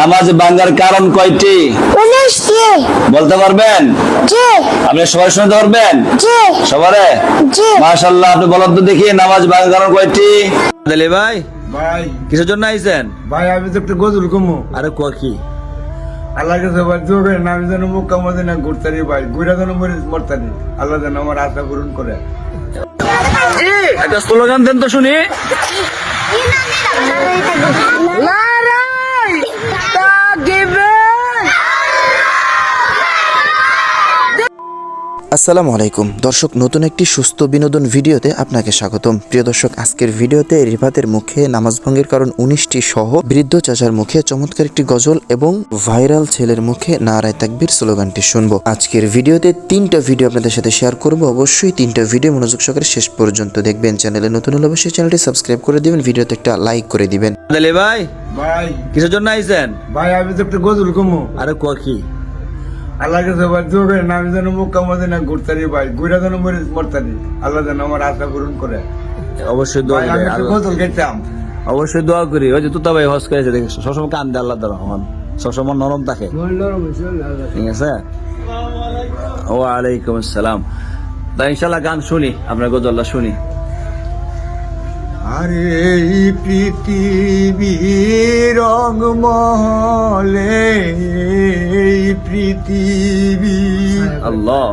নামাজ ভাঙ্গার কারণ কয়টি? বলতে পারবেন? আপনি সবাই শুনতে পারবেন? সবারে? মাশাল্লাহ আপনি বলেন তো দেখি নামাজ ভাঙ্গার কারণ কয়টি? দিলে ভাই ভাই। কিসের জন্য আইছেন? ভাই আমি তো একটু গজল কমু। আরে কয় কি? আল্লাহ কাছে ভাই দোয়া করেন আমি যেন মদিনা ঘুরতারি ভাই। ঘুরে যেন মরে মরতারি আল্লাহ যেন আমার আশা পূরণ করে। একটা স্লোগান দেন তো শুনি। Laray! Tagibe! আসসালামু আলাইকুম। দর্শক নতুন একটি সুস্থ বিনোদন ভিডিওতে আপনাকে স্বাগতম। প্রিয় দর্শক আজকের ভিডিওতে রিফাতের মুখে নামাজ ভঙ্গের কারণ উনিশটি সহ বৃদ্ধ চাচার মুখে চমৎকার একটি গজল এবং ভাইরাল ছেলের মুখে নারায় তাকবির স্লোগানটি শুনব। আজকের ভিডিওতে তিনটা ভিডিও আপনাদের সাথে শেয়ার করব। অবশ্যই তিনটা ভিডিও মনোযোগ সহকারে শেষ পর্যন্ত দেখবেন। চ্যানেলে নতুন হলে অবশ্যই চ্যানেলটি সাবস্ক্রাইব করে দিবেন ভিডিওতে একটা লাইক করে দিবেন। ভাই ভাই। কিসের জন্য আইছেন? ভাই আমি তো একটু গজল কমু। আরে কি? আল্লাহ কাছে ভাই দোয়া করেন আমি যেন মুক্কা মদিনা ঘুরতারি ভাই ঘুরে যেন মরে মরতারি। আল্লাহ যেন আমার আশা পূরণ করে। অবশ্যই দোয়া করি অবশ্যই দোয়া করি। ওই যে তুতা ভাই হজ করেছে দেখি সবসময় কান্দে আল্লাহ হন সবসময় নরম থাকে। ঠিক আছে? ও আলাইকুম আসসালাম। তা ইনশাল্লাহ গান শুনি আপনার গজল্লা শুনি। আরে এই পৃথিবী রং মহলে এই পৃথিবী আল্লাহ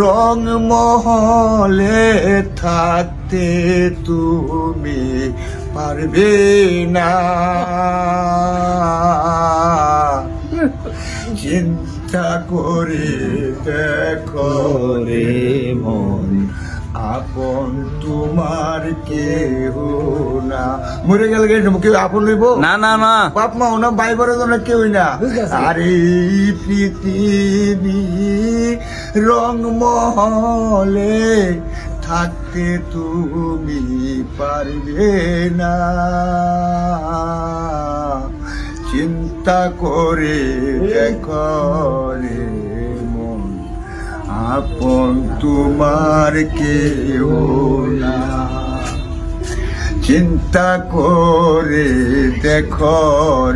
রং মহলে থাকতে তুমি পারবে না। চিন্তা করে দেখো রে মন। আপন তোমার কেহ না। মরে গেলে কেউ আপন লইব? না না না। বাপ মা ওনা ভাই বড় জন্য কেউই না। আরে পৃথিবী রং মহলে থাকতে তুমি পারবে না। চিন্তা করে দেখো রে। আপন তোমার কেউ না। চিন্তা করে দেখো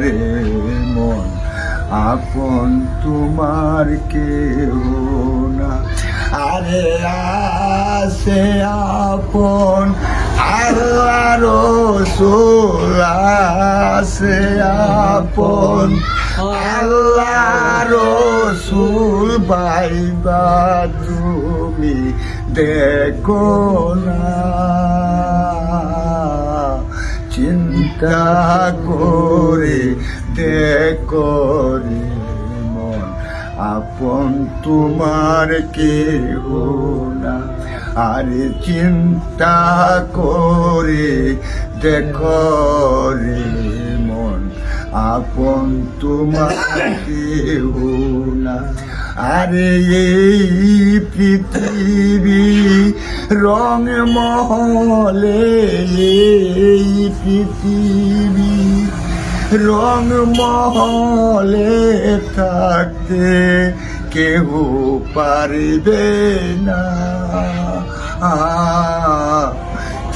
রে মন, আপন তোমার কেউ না। আরে আসে আপন, আল্লাহ রসুল আসে আপন, আল্লাহ রসুল বাইবা তুমি দেখো না। চিন্তা করে দেখো রে মন, আপন তোমার কেহ না। আরে চিন্তা করে দেখো রে আপন তোমার কেহ না। আরে এই পৃথিবী রং মহলে, এই পৃথিবী রং মহলে থাকতে কেউ পারবে না।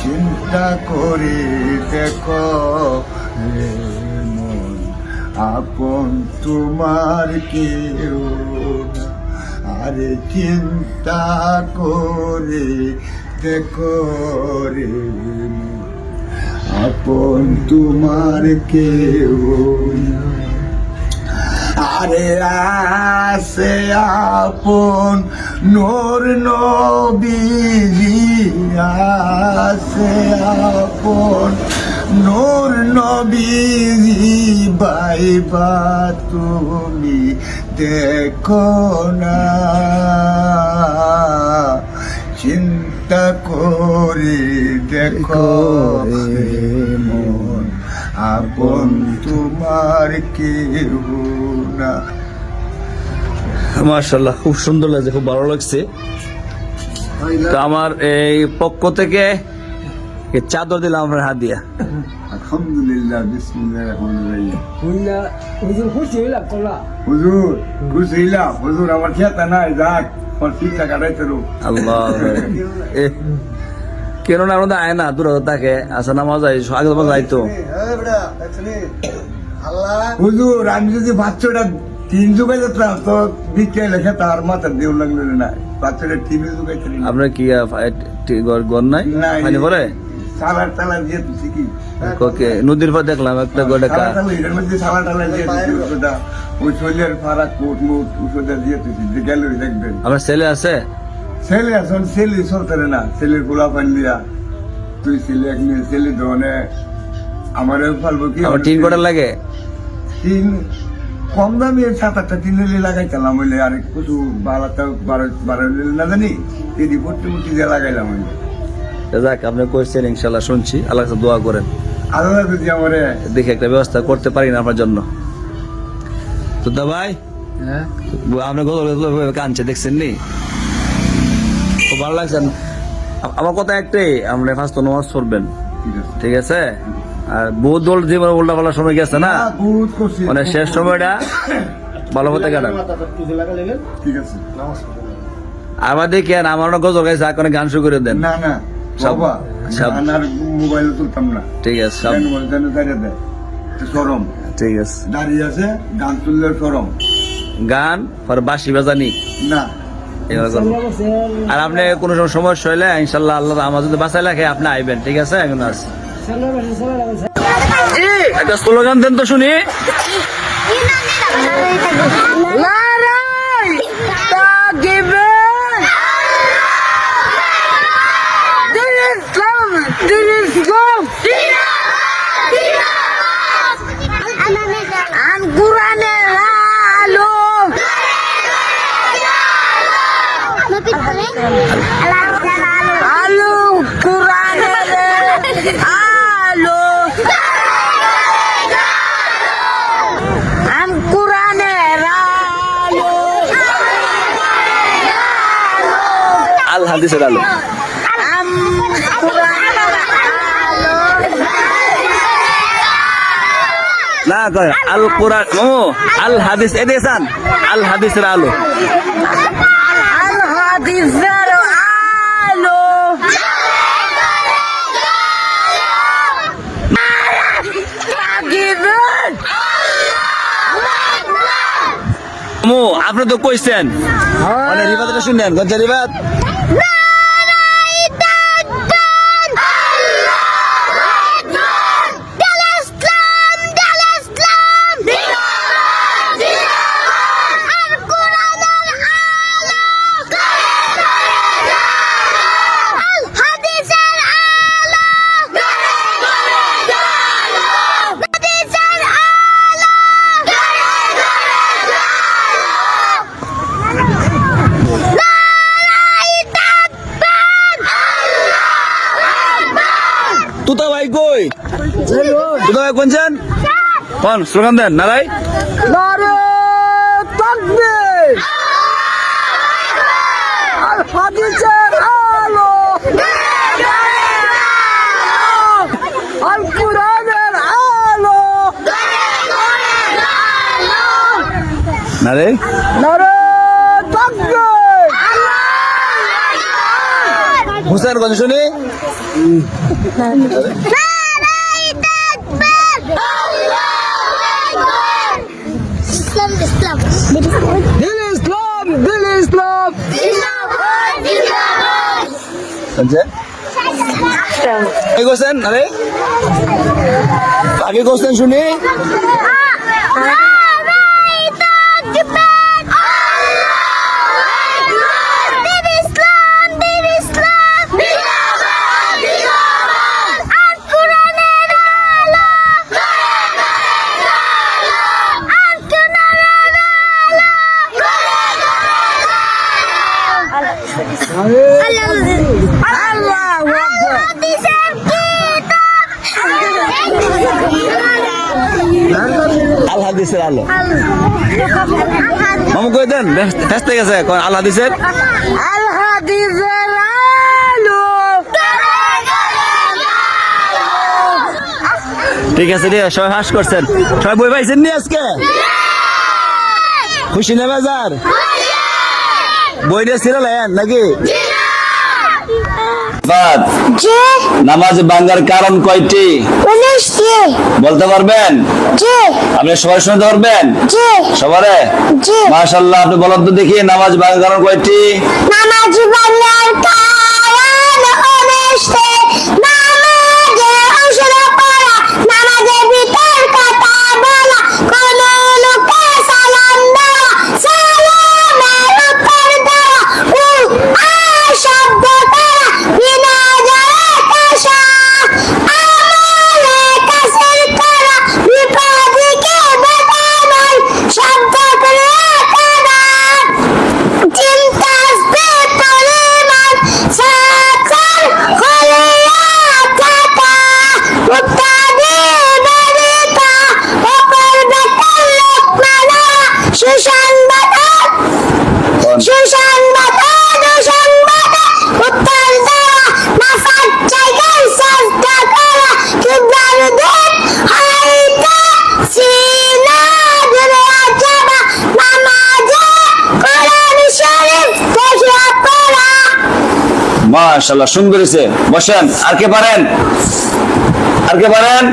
চিন্তা করে দেখো আপন তোমার কেউ। আরে চিন্তা করে দেখো রে আপন তোমার কেউ। আরে আসে আপন নোর নবীজি, আসে আপন নোর নবীজি বাইবা তুমি দেখো না। চিন্তা করে দেখো মন, আপন তোমার কেউ না। মার্শাল্লাহ খুব সুন্দর লাগছে, খুব ভালো লাগছে। তো আমার এই পক্ষ থেকে এই চাদর দিলাম আপনার হাত দিয়া। আলহামদুলিল্লাহ বিসমিল্লাহ রহমান রহিম। ujung kursi lah kola. হুজুর খুশি হইলাম। হুজুর আমার খেতা নাই যাক আমার শিক্ষা কাটাইতে রো আল্লাহ এ, কেন না আমাদের আয় না দূর থাকে আসা নামাজ যাই আগে নামাজ যাইতো। হুজুর আমি যদি বাচ্চাটা তিন যুগে যেতাম তো বিকে লেখে তার মাথার দেউ লাগল না। বাচ্চাটা টিভি যুগে আপনার কি ঘর- নাই। পানি পরে সালার টালা দিয়ে কি? ওকে নদীর পর দেখলাম একটা গোটা সালার টালা এটার মধ্যে সালার টালা দিয়ে দিছি ওষুধটা ওই শরীরের ফারাক কোট মুট ওষুধটা দিয়ে তুই যে গেল দেখবেন। আপনার ছেলে আছে? ছেলে এখন ছেলে সরকারে না ছেলের গোলা পান দিয়া তুই ছেলে এক মেয়ে ছেলে ধরনে আমার ফালবো কি? আমার টিন কটার লাগে? তিন কম দামি সাত আটটা তিন লিলি লাগাইছিলাম হইলে আর কিছু বারোটা বারো বারো না জানি? এদি ভর্তি মুটি দিয়ে লাগাইলাম তো যাক আপনি কইছেন ইনশাল্লাহ শুনছি। আল্লাহ কাছে দোয়া করেন। যদি আমারে দেখি একটা ব্যবস্থা করতে পারি না আপনার জন্য। তো দা ভাই? হ্যাঁ? আপনি কানছে দেখছেন নি? খুব ভালো লাগছে। আমার কথা একটাই আপনি ফার্স্ট নামাজ পড়বেন। ঠিক আছে? ঠিক আছে আর বহুত দল জীবন উল্টা পাল্টা সময় গেছে না? মানে শেষ সময়টা ভালো হতে কাটান। ঠিক আছে। আবার দেখেন আমার গজল গাইছে আর গান শুরু করে দেন? না না। বাবা আর মোবাইল তুলতাম না ঠিক আছে সব কেন দাঁড়িয়ে দেয় সরম ঠিক আছে দাঁড়িয়ে আছে গান তুললে সরম গান আর বাসি বাজানি না আর আপনি কোনো সময় সমস্যা হইলে ইনশাল্লাহ আল্লাহ আমার যদি বাঁচাই লাগে আপনি আইবেন ঠিক আছে এখন আছি একটা স্লোগান দেন তো শুনি আলু হাদিসের আলো না কয় আল কোরআন মামু আল হাদিস এদিকে চান আল। হাদিসের আলো। আল হাদিসের আলু আপনি তো কইছেন। মানে রিবাতটা শুনেন গঞ্জা রিবাত ভাই কোনছেন কোন স্লোগান দেন নারাই? নারে তাকবীর আল হাদিসের আলো। আল কোরআনের আলো। নারে হুসেন গঞ্জ শুনি ইসলাম ইসলাম দিল ইসলাম দিল ইসলাম। কোনছেন এই কোশ্চেন আগে কোশ্চেন শুনি। হাদিসের আলো। মামু কই দেন? গেছে কোন আল হাদিসের? আল হাদিসের আলু। ঠিক আছে রে সবাই হাস করছেন। সবাই বই পাইছেন নি আজকে? খুশি না বাজার? বই নিয়ে সিরিয়াল নাকি? নামাজ ভাঙ্গার কারণ কয়টি? বলতে পারবেন? আপনি সবাই শুনতে পারবেন? সবারে? মাশাল্লাহ আপনি বলেন তো দেখি নামাজ ভাঙ্গার কারণ কয়টি? নামাজ কারণ মাশাল্লাহ সুন্দর হয়েছে বসেন আর কে পারেন? আর কে পারেন?